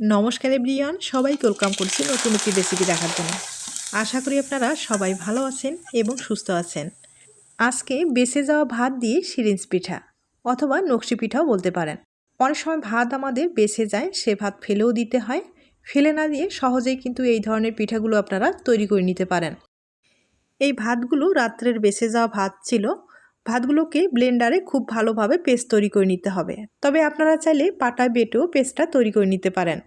নমস্কার এভরিয়ান সবাইকে ওয়েলকাম করছি নতুন একটি রেসিপি দেখার জন্য। আশা করি আপনারা সবাই ভালো আছেন এবং সুস্থ আছেন। আজকে বেসে যাওয়া ভাত দিয়ে সিরিঞ্জ পিঠা অথবা নকশি পিঠাও বলতে পারেন। অনেক সময় ভাত আমাদের বেসে যায়, সে ভাত ফেলেও দিতে হয়। ফেলে না দিয়ে সহজেই কিন্তু এই ধরনের পিঠাগুলো আপনারা তৈরি করে নিতে পারেন। এই ভাতগুলো রাত্রের বেসে যাওয়া ভাত ছিল। ভাতগুলোকে ব্লেন্ডারে খুব ভালোভাবে পেস্ট তৈরি করে নিতে হবে। তবে আপনারা চাইলে পাটায় বেটেও পেস্টটা তৈরি করে নিতে পারেন।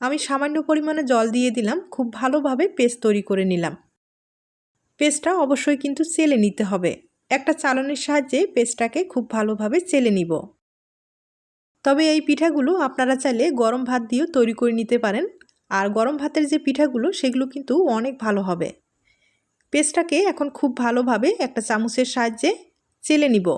আমি সামান্য পরিমাণে জল দিয়ে দিলাম, খুব ভালোভাবে পেস্ট তৈরি করে নিলাম। পেস্টটা অবশ্যই কিন্তু চেলে নিতে হবে। একটা চালনের সাহায্যে পেস্টটাকে খুব ভালোভাবে চেলে নিব। তবে এই পিঠাগুলো আপনারা চাইলে গরম ভাত দিয়েও তৈরি করে নিতে পারেন। আর গরম ভাতের যে পিঠাগুলো, সেগুলো কিন্তু অনেক ভালো হবে। পেস্টটাকে এখন খুব ভালোভাবে একটা চামচের সাহায্যে চেলে নিব।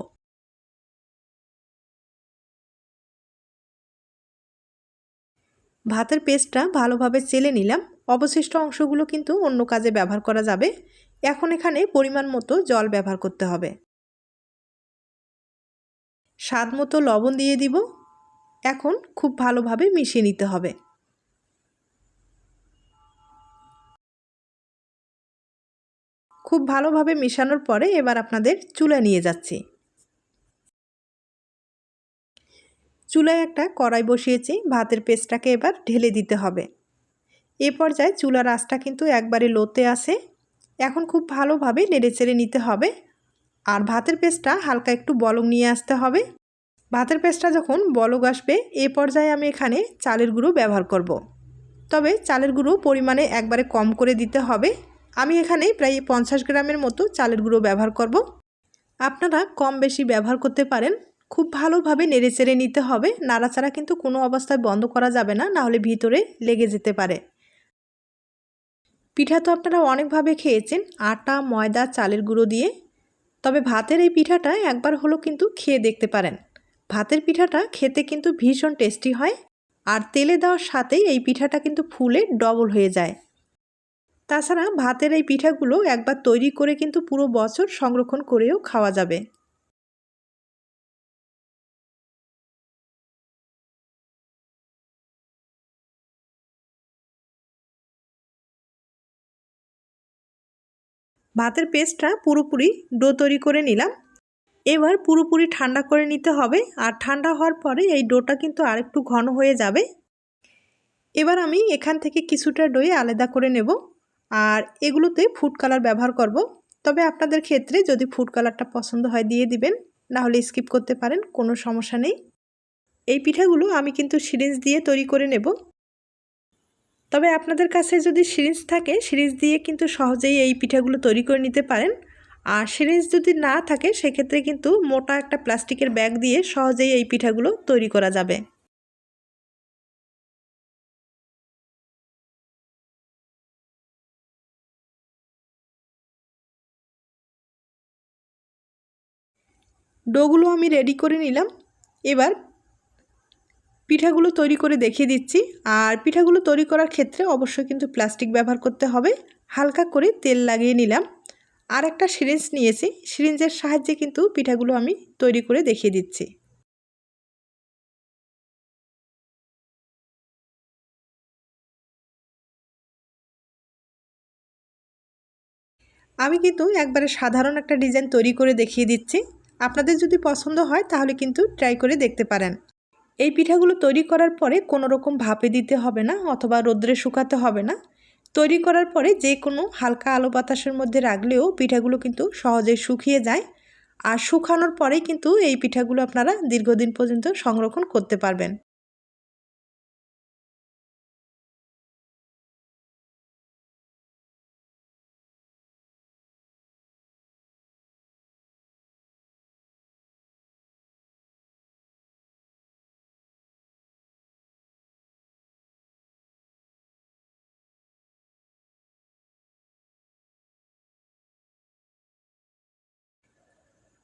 ভাতের পেস্টটা ভালোভাবে চেলে নিলাম। অবশিষ্ট অংশগুলো কিন্তু অন্য কাজে ব্যবহার করা যাবে। এখন এখানে পরিমাণ মতো জল ব্যবহার করতে হবে। স্বাদ মতো লবণ দিয়ে দিব। এখন খুব ভালোভাবে মিশিয়ে নিতে হবে। খুব ভালোভাবে মেশানোর পরে এবার আপনাদের চুলা নিয়ে যাচ্ছি। চুলায় একটা কড়াই বসিয়েছি, ভাতের পেস্টটাকে এবার ঢেলে দিতে হবে। এ পর্যায়ে চুলার আঁচটা কিন্তু একবারে লোতে আসে এখন খুব ভালোভাবে নেড়েচেড়ে নিতে হবে। আর ভাতের পেস্টটা হালকা একটু বলক নিয়ে আসতে হবে। ভাতের পেস্টটা যখন বলক আসবে, এ পর্যায়ে আমি এখানে চালের গুঁড়ো ব্যবহার করব। তবে চালের গুঁড়ো পরিমাণে একবারে কম করে দিতে হবে। আমি এখানে প্রায় পঞ্চাশ গ্রামের মতো চালের গুঁড়ো ব্যবহার করব। আপনারা কম বেশি ব্যবহার করতে পারেন। খুব ভালোভাবে নেড়ে চেড়ে নিতে হবে। নাড়াচাড়া কিন্তু কোনো অবস্থায় বন্ধ করা যাবে না, নাহলে ভিতরে লেগে যেতে পারে। পিঠা তো আপনারা অনেকভাবে খেয়েছেন, আটা, ময়দা, চালের গুঁড়ো দিয়ে। তবে ভাতের এই পিঠাটা একবার হলো কিন্তু খেয়ে দেখতে পারেন। ভাতের পিঠাটা খেতে কিন্তু ভীষণ টেস্টি হয়। আর তেলে দেওয়ার সাথেই এই পিঠাটা কিন্তু ফুলে ডবল হয়ে যায়। তাছাড়া ভাতের এই পিঠাগুলো একবার তৈরি করে কিন্তু পুরো বছর সংরক্ষণ করেও খাওয়া যাবে। ভাতের পেস্টটা পুরোপুরি ডো তৈরি করে নিলাম। এবার পুরোপুরি ঠান্ডা করে নিতে হবে আর ঠান্ডা হওয়ার পরে এই ডোটা কিন্তু আরেকটু ঘন হয়ে যাবে। এবার আমি এখান থেকে কিছুটা ডোয়ে আলাদা করে নেব। আর এগুলোতে ফুড কালার ব্যবহার করব। তবে আপনাদের ক্ষেত্রে যদি ফুড কালারটা পছন্দ হয় দিয়ে দিবেন, না হলে স্কিপ করতে পারেন, কোনো সমস্যা নেই। এই পিঠাগুলো আমি কিন্তু সিরিঞ্জ দিয়ে তৈরি করে নেব। তবে আপনাদের কাছে যদি সিরিঞ্জ থাকে, সিরিঞ্জ দিয়ে কিন্তু সহজেই এই পিঠাগুলো তৈরি করে নিতে পারেন। আর সিরিঞ্জ যদি না থাকে, সেক্ষেত্রে কিন্তু মোটা একটা প্লাস্টিকের ব্যাগ দিয়ে সহজেই এই পিঠাগুলো তৈরি করা যাবে। ডোগুলো আমি রেডি করে নিলাম। এবার পিঠাগুলো তৈরি করে দেখিয়ে দিচ্ছি। আর পিঠাগুলো তৈরি করার ক্ষেত্রে অবশ্যই কিন্তু প্লাস্টিক ব্যবহার করতে হবে। হালকা করে তেল লাগিয়ে নিলাম। আর একটা সিরিঞ্জ নিয়েছি। সিরিঞ্জের সাহায্যে কিন্তু পিঠাগুলো আমি তৈরি করে দেখিয়ে দিচ্ছি। আমি কিন্তু একবারে সাধারণ একটা ডিজাইন তৈরি করে দেখিয়ে দিচ্ছি। আপনাদের যদি পছন্দ হয়, তাহলে কিন্তু ট্রাই করে দেখতে পারেন। এই পিঠাগুলো তৈরি করার পরে কোনো রকম ভাপে দিতে হবে না, অথবা রোদ্রে শুকাতে হবে না। তৈরি করার পরে যে কোনো হালকা আলো বাতাসের মধ্যে রাখলেও পিঠাগুলো কিন্তু সহজে শুকিয়ে যায়। আর শুকানোর পরেই কিন্তু এই পিঠাগুলো আপনারা দীর্ঘদিন পর্যন্ত সংরক্ষণ করতে পারবেন।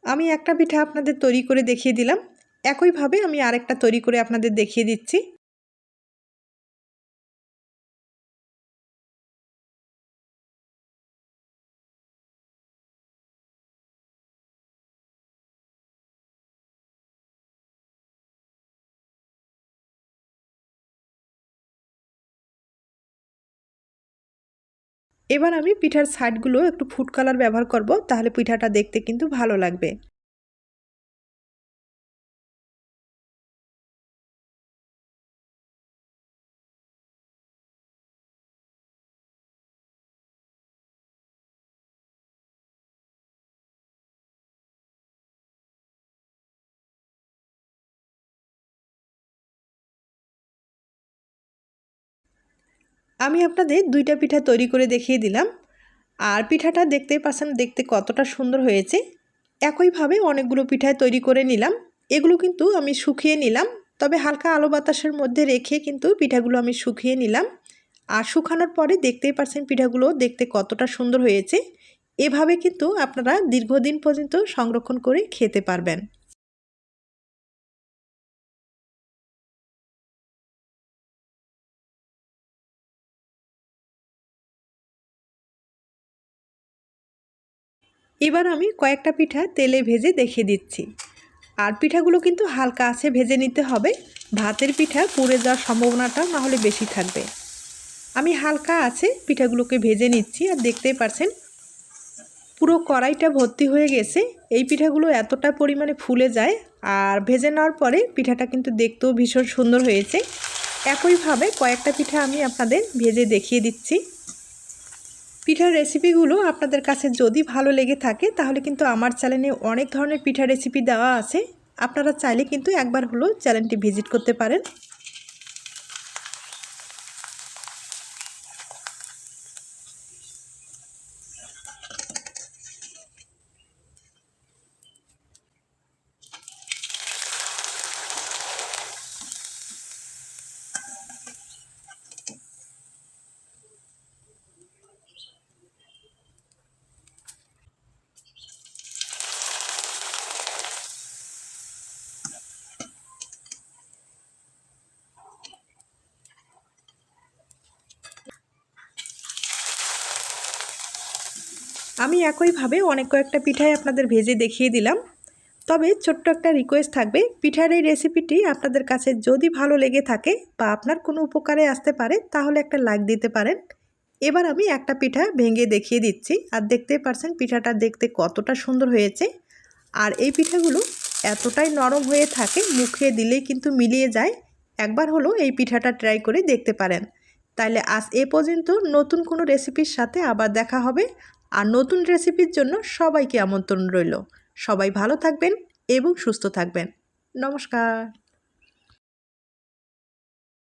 আমি একটা পিঠা আপনাদের তৈরি করে দেখিয়ে দিলাম। একইভাবে আমি আরেকটা তৈরি করে আপনাদের দেখিয়ে দিচ্ছি। এবার আমি পিঠার সাইডগুলো একটু ফুড কালার ব্যবহার করব, তাহলে পিঠাটা দেখতে কিন্তু ভালো লাগবে। আমি আপনাদের দুইটা পিঠা তৈরি করে দেখিয়ে দিলাম। আর পিঠাটা দেখতেই পাচ্ছেন, দেখতে কতটা সুন্দর হয়েছে। একইভাবে অনেকগুলো পিঠায় তৈরি করে নিলাম। এগুলো কিন্তু আমি শুকিয়ে নিলাম। তবে হালকা আলো বাতাসের মধ্যে রেখে কিন্তু পিঠাগুলো আমি শুকিয়ে নিলাম। আর শুকানোর পরে দেখতেই পাচ্ছেন পিঠাগুলো দেখতে কতটা সুন্দর হয়েছে। এভাবে কিন্তু আপনারা দীর্ঘদিন পর্যন্ত সংরক্ষণ করে খেতে পারবেন। এবার আমি কয়েকটা পিঠা তেলে ভেজে দেখিয়ে দিচ্ছি। আর পিঠাগুলো কিন্তু হালকা আছে, ভেজে নিতে হবে। ভাতের পিঠা পুড়ে যাওয়ার সম্ভাবনাটা নাহলে বেশি থাকবে। আমি হালকা আছে, পিঠাগুলোকে ভেজে নিচ্ছি। আর দেখতেই পারছেন, পুরো কড়াইটা ভর্তি হয়ে গেছে। এই পিঠাগুলো এতটা পরিমাণে ফুলে যায়, আর ভেজে নেওয়ার পরে পিঠাটা কিন্তু দেখতেও ভীষণ সুন্দর হয়েছে। একইভাবে কয়েকটা পিঠা আমি আপনাদের ভেজে দেখিয়ে দিচ্ছি। পিঠার রেসিপিগুলো আপনাদের কাছে যদি ভালো লেগে থাকে, তাহলে কিন্তু আমার চ্যানেলে অনেক ধরনের পিঠা রেসিপি দেওয়া আছে। আপনারা চাইলে কিন্তু একবার হলো চ্যানেলটি ভিজিট করতে পারেন। আমি একইভাবে অনেক কয়েকটা পিঠাই আপনাদের ভেজে দেখিয়ে দিলাম। তবে ছোট্ট একটা রিকোয়েস্ট থাকবে, পিঠার এই রেসিপিটি আপনাদের কাছে যদি ভালো লেগে থাকে বা আপনার কোনো উপকারে আসতে পারে, তাহলে একটা লাইক দিতে পারেন। এবার আমি একটা পিঠা ভেঙে দেখিয়ে দিচ্ছি, আর দেখতে পারছেন পিঠাটা দেখতে কতটা সুন্দর হয়েছে। আর এই পিঠাগুলো এতটাই নরম হয়ে থাকে, মুখে দিলেই কিন্তু মিলিয়ে যায়। একবার হলো এই পিঠাটা ট্রাই করে দেখতে পারেন। তাইলে আজ এ পর্যন্ত নতুন কোনো রেসিপির সাথে আবার দেখা হবে। আর নতুন রেসিপির জন্য সবাইকে আমন্ত্রণ রইল। সবাই ভালো থাকবেন এবং সুস্থ থাকবেন। নমস্কার।